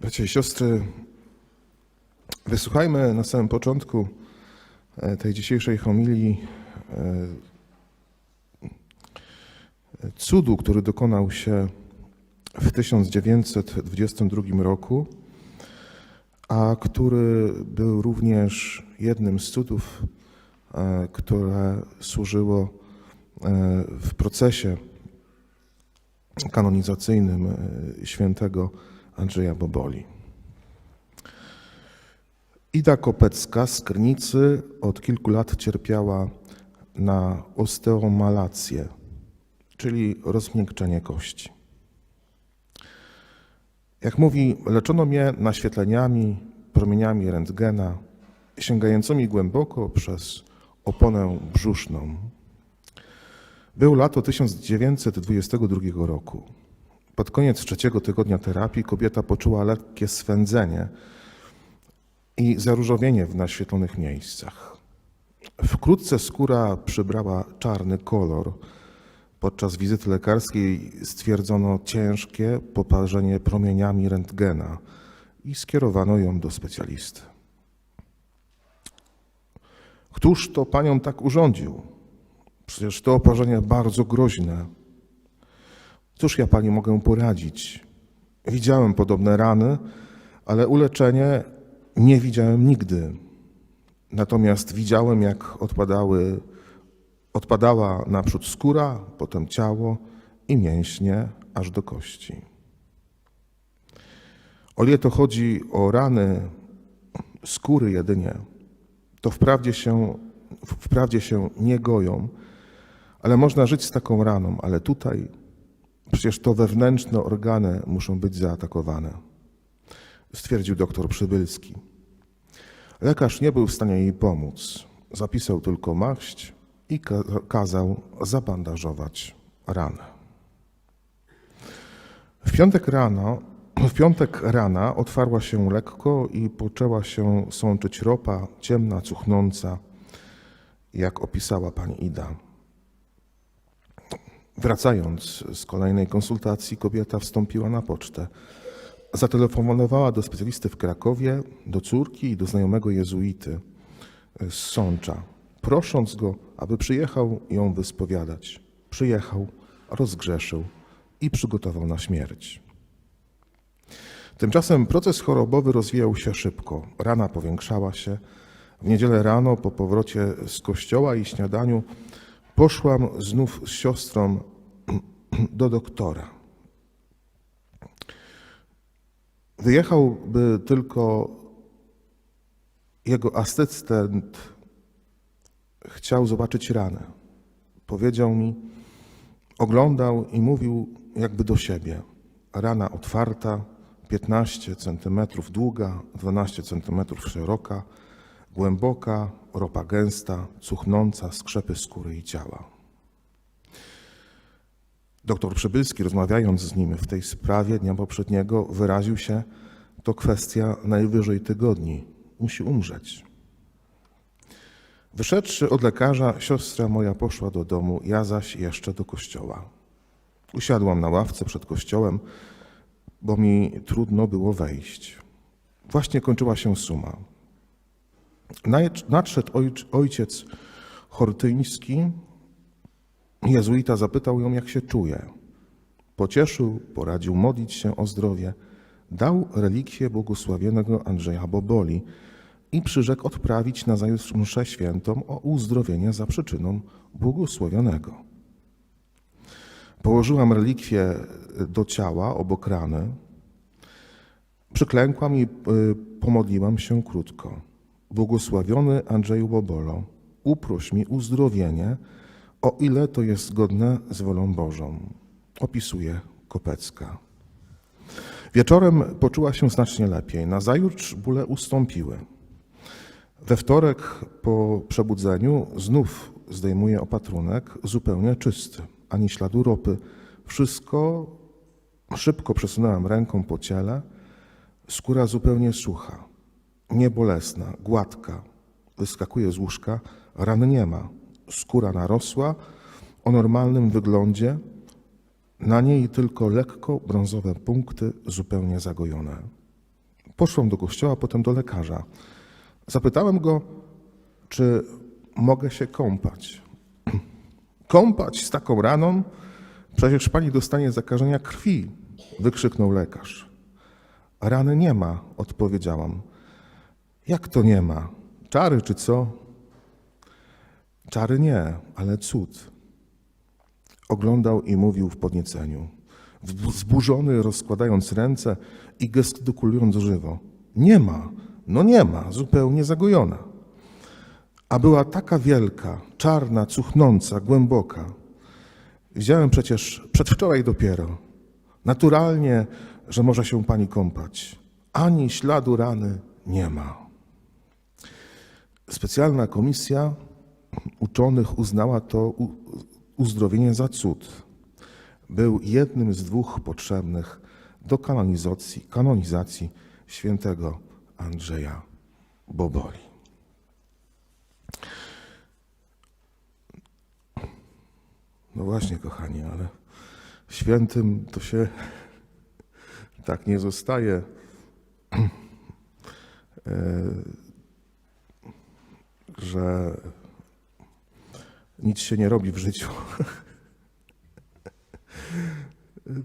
Bracia i siostry, wysłuchajmy na samym początku e, tej dzisiejszej homilii e, cudu, który dokonał się w 1922 roku, a który był również jednym z cudów, e, które służyło w procesie kanonizacyjnym świętego Andrzeja Boboli. Ida Kopecka z Krnicy od kilku lat cierpiała na osteomalację, czyli rozmiękczenie kości. Jak mówi, leczono mnie naświetleniami, promieniami rentgena, sięgającymi głęboko przez oponę brzuszną. Był lato 1922 roku. Pod koniec trzeciego tygodnia terapii kobieta poczuła lekkie swędzenie i zaróżowienie w naświetlonych miejscach. Wkrótce skóra przybrała czarny kolor. Podczas wizyty lekarskiej stwierdzono ciężkie poparzenie promieniami rentgena i skierowano ją do specjalisty. Któż to panią tak urządził? Przecież to oparzenie bardzo groźne. Cóż ja pani mogę poradzić? Widziałem podobne rany, ale uleczenie nie widziałem nigdy. Natomiast widziałem, jak odpadały, odpadała naprzód skóra, potem ciało i mięśnie aż do kości. O ile to chodzi o rany skóry jedynie, to wprawdzie się, wprawdzie się nie goją, ale można żyć z taką raną, ale tutaj przecież to wewnętrzne organy muszą być zaatakowane, stwierdził doktor Przybylski. Lekarz nie był w stanie jej pomóc. Zapisał tylko maść i ka- kazał zabandażować ranę. W piątek rano, w piątek rana otwarła się lekko i poczęła się sączyć ropa, ciemna, cuchnąca, jak opisała pani Ida. Wracając z kolejnej konsultacji, kobieta wstąpiła na pocztę. Zatelefonowała do specjalisty w Krakowie, do córki i do znajomego jezuity z Sącza, prosząc go, aby przyjechał ją wyspowiadać. Przyjechał, rozgrzeszył i przygotował na śmierć. Tymczasem proces chorobowy rozwijał się szybko. Rana powiększała się. W niedzielę rano, po powrocie z kościoła i śniadaniu, poszłam znów z siostrą do doktora. Wyjechałby tylko jego asystent, chciał zobaczyć ranę. Powiedział mi, oglądał i mówił jakby do siebie. Rana otwarta, 15 cm długa, 12 cm szeroka, głęboka, ropa gęsta, cuchnąca, skrzepy skóry i ciała. Doktor Przybylski, rozmawiając z nim w tej sprawie dnia poprzedniego, wyraził się, to kwestia najwyżej tygodni. Musi umrzeć. Wyszedłszy od lekarza, siostra moja poszła do domu, ja zaś jeszcze do kościoła. Usiadłam na ławce przed kościołem, bo mi trudno było wejść. Właśnie kończyła się suma. Nadszedł ojc- ojciec Hortyński, jezuita zapytał ją, jak się czuje. Pocieszył, poradził modlić się o zdrowie, dał relikwię błogosławionego Andrzeja Boboli i przyrzekł odprawić na zajutrz mszę świętą o uzdrowienie za przyczyną błogosławionego. Położyłam relikwię do ciała obok rany, przyklękłam i y, pomodliłam się krótko. Błogosławiony Andrzeju Bobolo, uproś mi uzdrowienie, o ile to jest zgodne z wolą Bożą. Opisuje Kopecka. Wieczorem poczuła się znacznie lepiej. Nazajutrz bóle ustąpiły. We wtorek po przebudzeniu znów zdejmuje opatrunek zupełnie czysty, ani śladu ropy. Wszystko szybko przesunęłam ręką po ciele, skóra zupełnie sucha, niebolesna, gładka. Wyskakuje z łóżka, ran nie ma. Skóra narosła o normalnym wyglądzie, na niej tylko lekko brązowe punkty zupełnie zagojone. Poszłam do kościoła, potem do lekarza. Zapytałem go, czy mogę się kąpać. Kąpać z taką raną? Przecież pani dostanie zakażenia krwi, wykrzyknął lekarz. Rany nie ma, odpowiedziałam. Jak to nie ma? Czary czy co? Czary nie, ale cud. Oglądał i mówił w podnieceniu, zburzony, rozkładając ręce i gestykulując żywo. Nie ma, no nie ma, zupełnie zagojona. A była taka wielka, czarna, cuchnąca, głęboka. Widziałem przecież przedwczoraj dopiero. Naturalnie, że może się pani kąpać. Ani śladu rany nie ma. Specjalna komisja uczonych uznała to uzdrowienie za cud. Był jednym z dwóch potrzebnych do kanonizacji, kanonizacji świętego Andrzeja Boboli. No właśnie, kochani, ale świętym to się tak nie zostaje. Że nic się nie robi w życiu.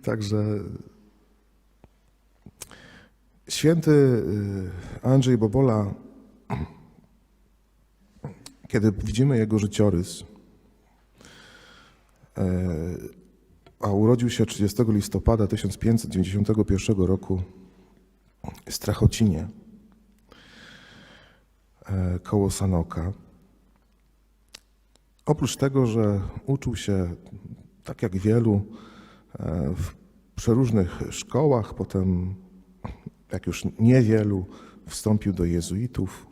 Także święty y, Andrzej Bobola, kiedy widzimy jego życiorys, e, a urodził się 30 listopada 1591 roku w Strachocinie koło Sanoka. Oprócz tego, że uczył się, tak jak wielu, e, w przeróżnych szkołach, potem, jak już niewielu, wstąpił do jezuitów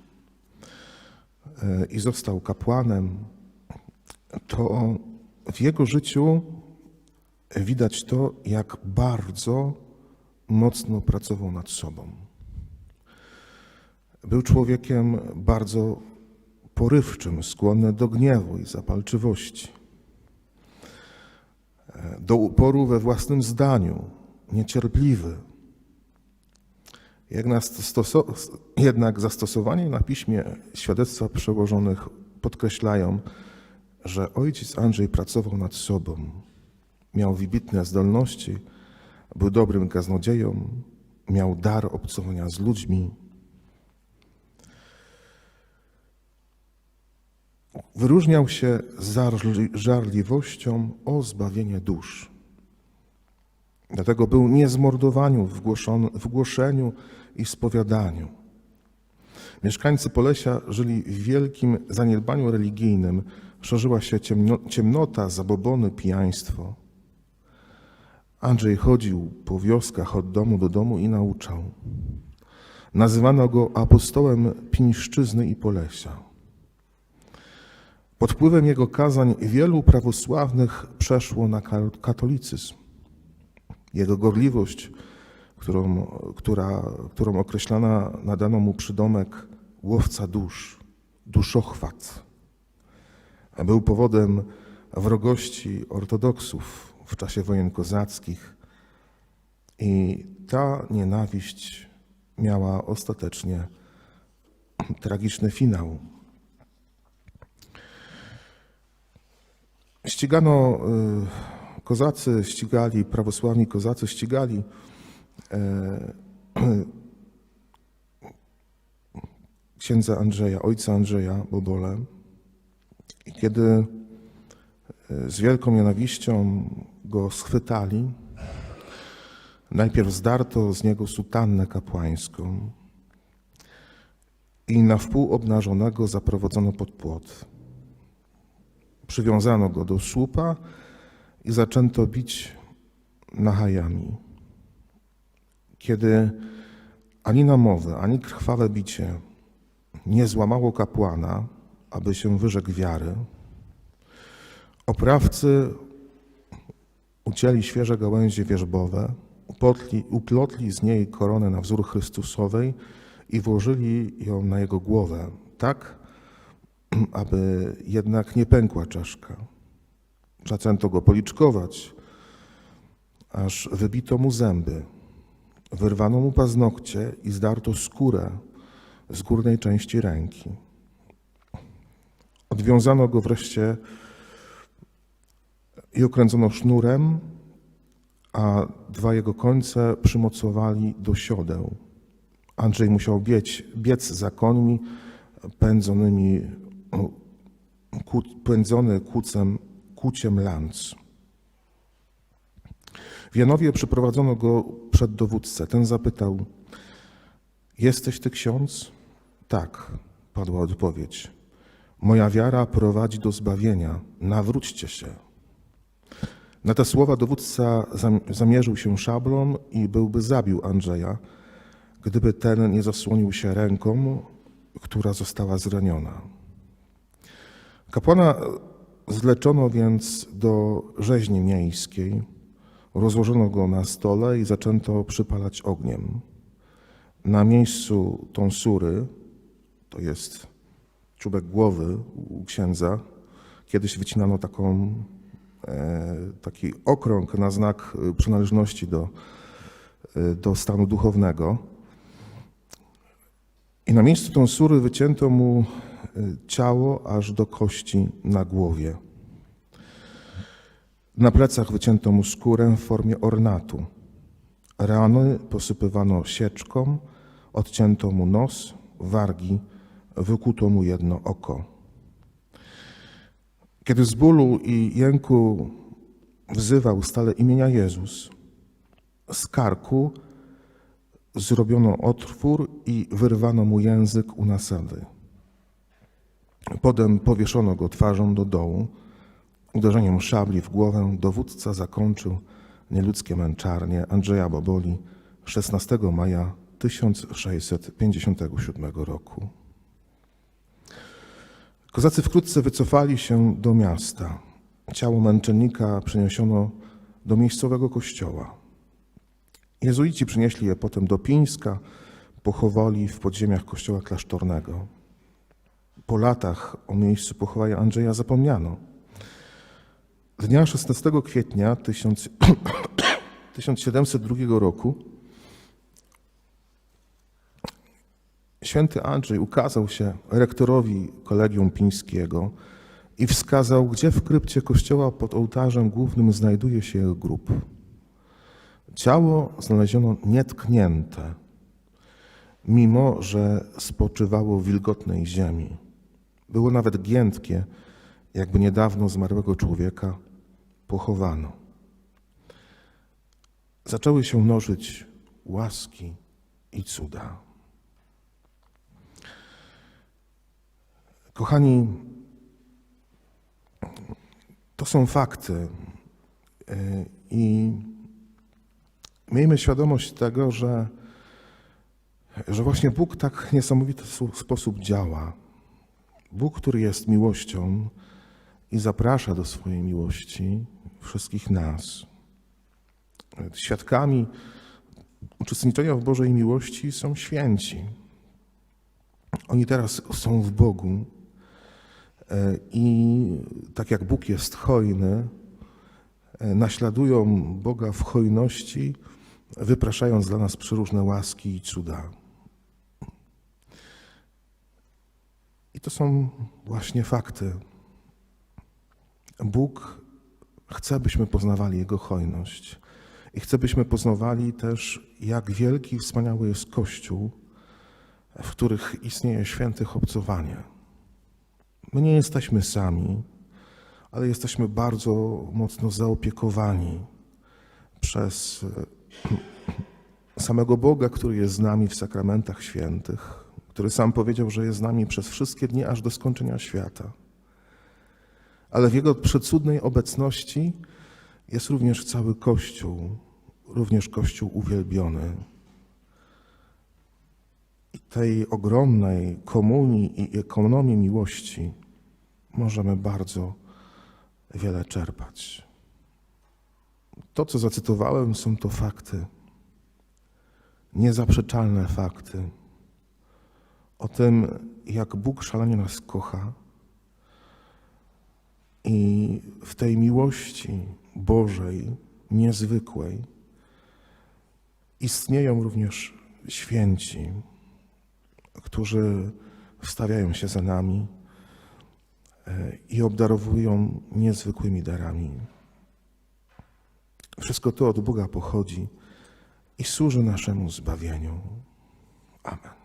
e, i został kapłanem, to w jego życiu widać to, jak bardzo mocno pracował nad sobą. Był człowiekiem bardzo porywczym, skłonny do gniewu i zapalczywości, e, do uporu we własnym zdaniu, niecierpliwy. Jednak zastosowanie na piśmie świadectwa przełożonych podkreślają, że ojciec Andrzej pracował nad sobą, miał wybitne zdolności, był dobrym kaznodzieją, miał dar obcowania z ludźmi, Wyróżniał się żarliwością o zbawienie dusz. Dlatego był głoszon- w głoszeniu i spowiadaniu. Mieszkańcy Polesia żyli w wielkim zaniedbaniu religijnym, szerzyła się ciemno, ciemnota, zabobony, pijaństwo. Andrzej chodził po wioskach od domu do domu i nauczał. Nazywano go apostołem Pińszczyzny i Polesia. Pod wpływem jego kazań wielu prawosławnych przeszło na ka- katolicyzm. Jego gorliwość, którą, która, którą określana nadano mu przydomek łowca dusz, duszochwat, był powodem wrogości ortodoksów w czasie wojen kozackich i ta nienawiść miała ostatecznie tragiczny finał. Ścigano, y, kozacy ścigali, prawosławni kozacy ścigali e, księdza Andrzeja, ojca Andrzeja Bobole. I kiedy e, z wielką nienawiścią go schwytali, najpierw zdarto z niego sutannę kapłańską i na wpół obnażonego zaprowadzono pod płot. Przywiązano go do słupa i zaczęto bić nachajami. Kiedy ani namowy, ani krwawe bicie nie złamało kapłana, aby się wyrzekł wiary, oprawcy ucięli świeże gałęzie wierzbowe, upotli, uplotli z niej koronę na wzór Chrystusowej i włożyli ją na jego głowę, tak, aby jednak nie pękła czaszka. Zaczęto go policzkować, aż wybito mu zęby. Wyrwano mu paznokcie i zdarto skórę z górnej części ręki. Odwiązano go wreszcie i okręcono sznurem, a dwa jego końce przymocowali do siodeł. Andrzej musiał biec, biec za końmi pędzonymi, pędzony kucem, kuciem lanc. W Janowie przyprowadzono go przed dowódcę. Ten zapytał, jesteś ty ksiądz? Tak, padła odpowiedź. Moja wiara prowadzi do zbawienia. Nawróćcie się. Na te słowa dowódca zam- zamierzył się szablą i byłby zabił Andrzeja, gdyby ten nie zasłonił się ręką, która została zraniona. Kapłana zleczono więc do rzeźni miejskiej, rozłożono go na stole i zaczęto przypalać ogniem. Na miejscu tonsury, to jest czubek głowy u księdza, kiedyś wycinano taką, e, taki okrąg na znak przynależności do, e, do stanu duchownego. I na miejscu tonsury wycięto mu ciało aż do kości na głowie. Na plecach wycięto mu skórę w formie ornatu. Rany posypywano sieczką, odcięto mu nos, wargi, wykuto mu jedno oko. Kiedy z bólu i jęku wzywał stale imienia Jezus, z karku zrobiono otwór i wyrwano mu język u nasady. Potem powieszono go twarzą do dołu. Uderzeniem szabli w głowę dowódca zakończył nieludzkie męczarnie Andrzeja Boboli 16 maja 1657 roku. Kozacy wkrótce wycofali się do miasta. Ciało męczennika przeniesiono do miejscowego kościoła. Jezuici przynieśli je potem do Pińska, pochowali w podziemiach kościoła klasztornego. Po latach o miejscu pochowania Andrzeja zapomniano. Dnia 16 kwietnia 1000 1702 roku święty Andrzej ukazał się rektorowi kolegium pińskiego i wskazał, gdzie w krypcie kościoła pod ołtarzem głównym znajduje się jego grób. Ciało znaleziono nietknięte, mimo że spoczywało w wilgotnej ziemi. Było nawet giętkie, jakby niedawno zmarłego człowieka pochowano. Zaczęły się mnożyć łaski i cuda. Kochani, to są fakty y, i miejmy świadomość tego, że, że właśnie Bóg tak w niesamowity sposób działa. Bóg, który jest miłością i zaprasza do swojej miłości wszystkich nas. Świadkami uczestniczenia w Bożej miłości są święci. Oni teraz są w Bogu e, i tak jak Bóg jest hojny, e, naśladują Boga w hojności, wypraszając dla nas przeróżne łaski i cuda. To są właśnie fakty. Bóg chce, byśmy poznawali Jego hojność i chce, byśmy poznawali też, jak wielki wspaniały jest Kościół, w których istnieje święte obcowanie. My nie jesteśmy sami, ale jesteśmy bardzo mocno zaopiekowani przez samego Boga, który jest z nami w sakramentach świętych, który sam powiedział, że jest z nami przez wszystkie dni aż do skończenia świata. Ale w Jego przecudnej obecności jest również cały Kościół, również Kościół uwielbiony. I tej ogromnej komunii i ekonomii miłości możemy bardzo wiele czerpać. To, co zacytowałem, są to fakty, niezaprzeczalne fakty o tym, jak Bóg szalenie nas kocha i w tej miłości Bożej, niezwykłej, istnieją również święci, którzy wstawiają się za nami e, i obdarowują niezwykłymi darami. Wszystko to od Boga pochodzi i służy naszemu zbawieniu. Amen.